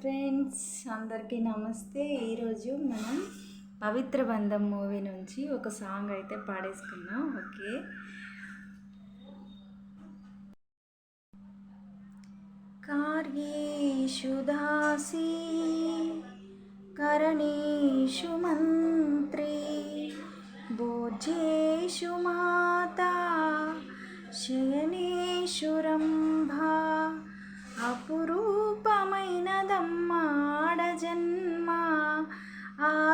Friends అందరికీ నమస్తే. ఈరోజు మనం పవిత్ర బంధం మూవీ నుంచి ఒక సాంగ్ అయితే పాడేసుకున్నాం ఓకే? కార్యేషు దాసీ కరణేషు మంత్రి భోజేషు మాతా శయనేషు రంభా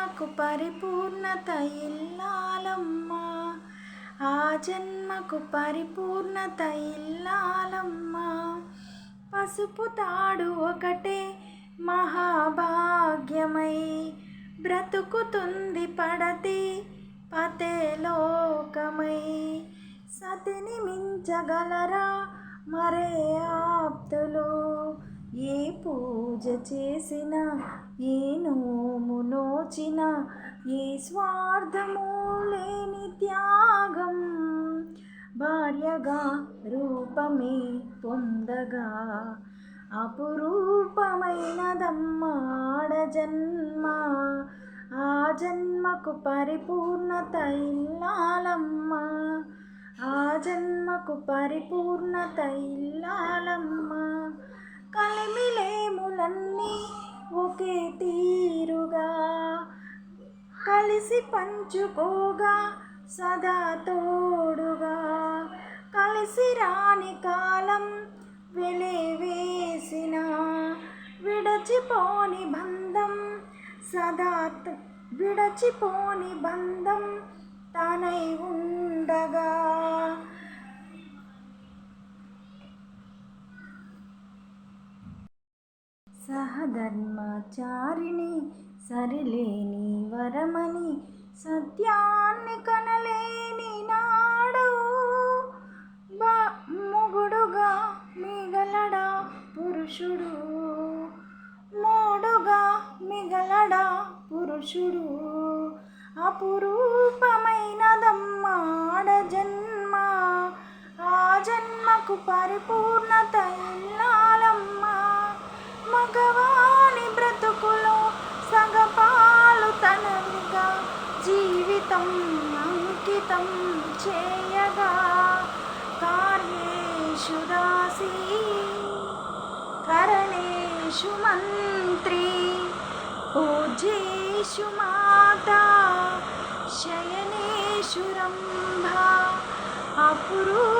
జన్మకు పరిపూర్ణత ఇల్లాలమ్మా. ఆ జన్మకు పరిపూర్ణత ఇల్లాలమ్మా. పసుపు తాడు ఒకటే మహాభాగ్యమై బ్రతుకుతుంది పడతి పతేలోకమై సతిని మించగలరా మరే ఆప్తులు? ఏ పూజ చేసినా ఏను తోచిన ఏ స్వార్థము లేని త్యాగం. భార్యగా రూపమే పొందగా అపురూపమైనదమ్మాడ జన్మ. ఆ జన్మకు పరిపూర్ణత ఇల్లాలమ్మ. ఆ జన్మకు పరిపూర్ణత ఇల్లాలమ్మ. కలిమిలే కలిసి పంచుకోగా సదా తోడుగా. కలిసి రాని కాలం వెలివేసిన విడచిపోని బంధం సదా విడచిపోని బంధం తనై ఉండగా. సహధర్మచారిణి సరిలేని వరమని సత్యాన్ని కనలేని నాడు బా మొగుడుగా మిగలడా పురుషుడు? మోడుగా మిగలడా పురుషుడు? అపురూపమైనదమ్మాడ జన్మ ఆ జన్మకు పరిపూర్ణత ఇల్లాలమ్మా మగవాని బ్రతుకులో సగపాలు తనవిగా జీవితం అంకితం చేయగా కార్యేషు దాసి కరణేషు మంత్రి పూజేషు మాతా శయనేషు రంభా అపురూపమైనదమ్మాడ